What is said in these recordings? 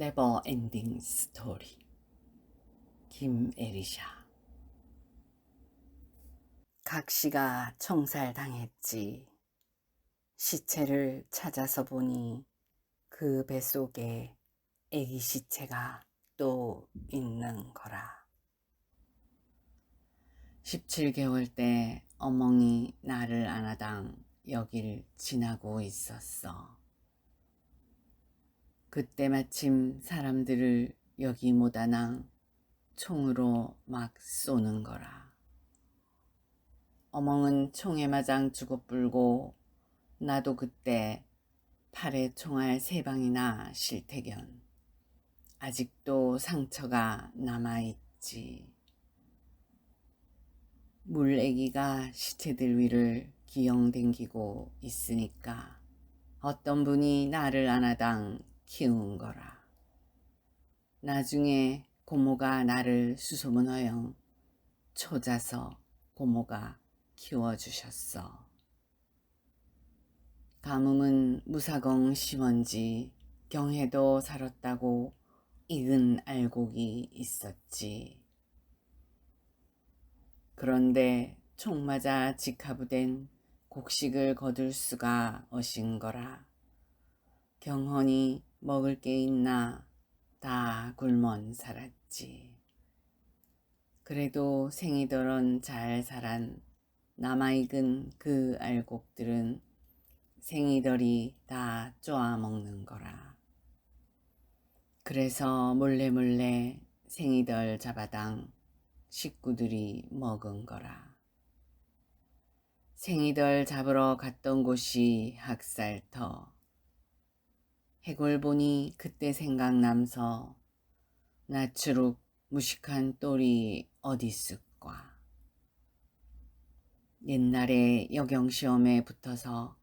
네버 엔딩 스토리 김에리샤 각시가 총살당했지. 시체를 찾아서 보니 그 뱃속에 애기 시체가 또 있는 거라. 17개월 때 어멍이 나를 안아당 여길 지나고 있었어. 그때 마침 사람들을 여기 못하나 총으로 막 쏘는 거라. 어멍은 총에 맞아 죽어불고 나도 그때 팔에 총알 세 방이나 실태견. 아직도 상처가 남아있지. 물애기가 시체들 위를 기영댕기고 있으니까 어떤 분이 나를 안아당 키운 거라. 나중에 고모가 나를 수소문허영 초자서 고모가 키워주셨어. 가뭄은 무사공 시원지 경해도 살았다고 익은 알곡이 있었지. 그런데 총 맞아 직하부된 곡식을 거둘 수가 어신 거라. 경헌이 먹을 게 있나 다 굶은 살았지. 그래도 생이더런 잘 살한 남아익은 그 알곡들은 생이들이 다 쪼아 먹는 거라. 그래서 몰래 몰래 생이들 잡아당 식구들이 먹은 거라. 생이들 잡으러 갔던 곳이 학살터. 해골 보니 그때 생각남서 나추룩 무식한 똘이 어디있을까. 옛날에 여경시험에 붙어서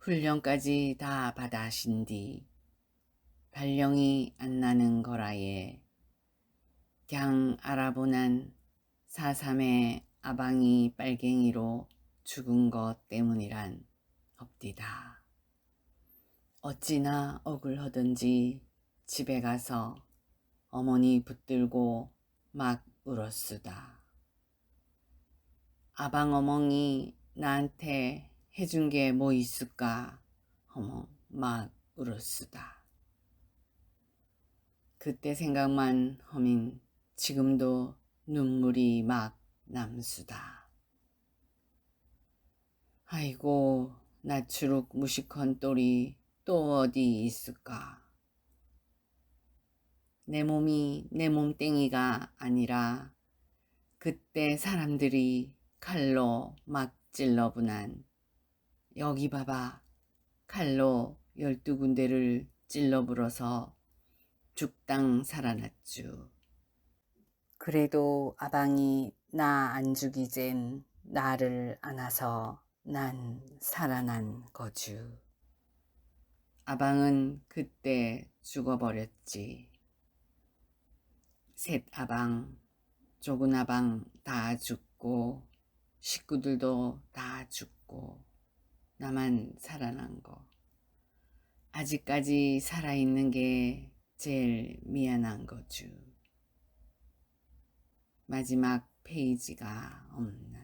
훈련까지 다 받아신 뒤 발령이 안 나는 거라에 갱 알아보난 사삼의 아방이 빨갱이로 죽은 것 때문이란 없디다. 어찌나 억울하던지 집에 가서 어머니 붙들고 막 울었수다. 아방 어멍이 나한테 해준 게 뭐 있을까? 어머, 막 울었수다. 그때 생각만 허민 지금도 눈물이 막 남수다. 아이고, 나추룩 무식한 똘이 또 어디 있을까? 내 몸이 내 몸땡이가 아니라 그때 사람들이 칼로 막 찔러분한 여기 봐봐 칼로 열두 군데를 찔러 불어서 죽당 살아났쥬. 그래도 아방이 나 안 죽이젠 나를 안아서 난 살아난 거쥬. 아방은 그때 죽어버렸지. 셋 아방, 조은 아방 다 죽고 식구들도 다 죽고 나만 살아난 거. 아직까지 살아있는 게 제일 미안한 거죠. 마지막 페이지가 없나.